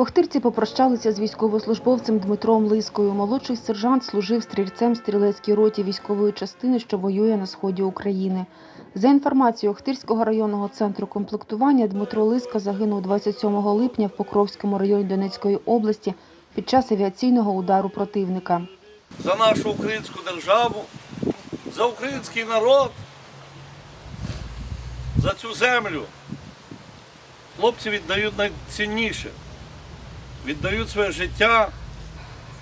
Охтирці попрощалися з військовослужбовцем Дмитром Лискою. Молодший сержант служив стрільцем в стрілецькій роті військової частини, що воює на сході України. За інформацією Охтирського районного центру комплектування, Дмитро Лиска загинув 27 липня в Покровському районі Донецької області під час авіаційного удару противника. за нашу українську державу, за український народ, за цю землю. Хлопці віддають найцінніше, віддають своє життя,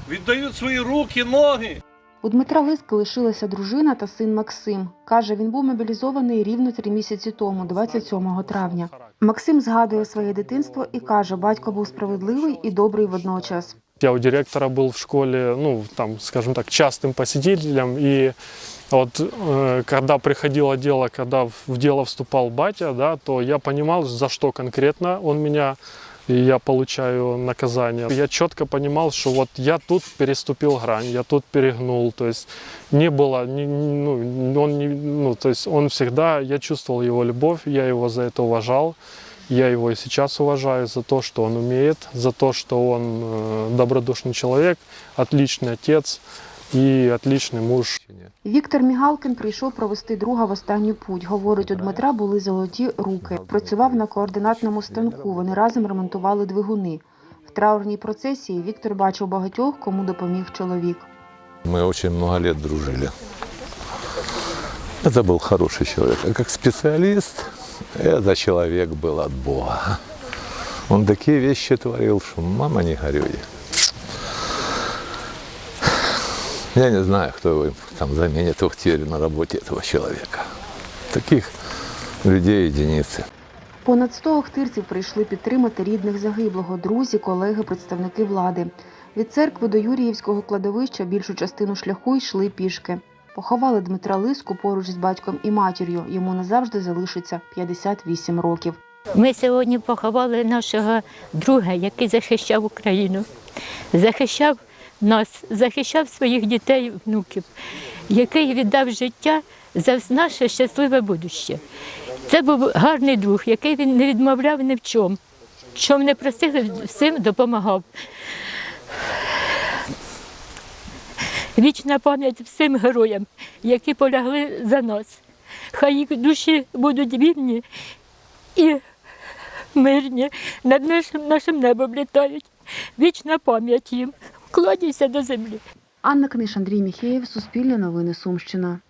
віддають свої руки, ноги. У Дмитра Лиски лишилася дружина та син Максим. Каже, він був мобілізований рівно три місяці тому, 27 травня. Максим згадує своє дитинство і каже, батько був справедливий і добрий водночас. Я у директора был в школе, ну, там, скажем так, частым посетителем. И вот э, когда приходило дело, когда в в дело вступал батя, да, то я понимал, за что конкретно он меня и я получаю наказание. Я четко понимал, что вот я тут переступил грань, я тут перегнул, то есть не было, ни- ни- ну, он не, ну, то есть он всегда, я чувствовал его любовь, я его за это уважал, я его и сейчас уважаю за то, что он умеет, за то, что он э, добродушный человек, отличный отец и отличный муж. Віктор Мігалкін прийшов провести друга в останню путь. Говорить, у Дмитра були золоті руки. Працював на координатному станку. Вони разом ремонтували двигуни. В траурній процесії Віктор бачив багатьох, кому допоміг чоловік. Мы очень много лет дружили. Это был хороший человек. А как специалист, это человек был от Бога. Он такие вещи творил, что мама не горюй. Я не знаю, кто его там заменит в Ухтере на работе этого человека. Таких людей единицы. Понад 100 охтирців прийшли підтримати рідних загиблого, друзі, колеги, представники влади. Від церкви до Юріївського кладовища більшу частину шляху йшли пішки. Поховали Дмитра Лиску поруч з батьком і матір'ю. Йому назавжди залишиться 58 років. Ми сьогодні поховали нашого друга, який захищав Україну, захищав нас, захищав своїх дітей, внуків, який віддав життя за наше щасливе будуще. Це був гарний друг, який він не відмовляв ні в чому. Чому не просив, всім допомагав. Вічна пам'ять всім героям, які полягли за нас. Хай їх душі будуть вільні і мирні, над нашим небом літають. Вічна пам'ять їм. Вкладійся до землі. Анна Книж, Андрій Міхеєв, Суспільне новини Сумщина.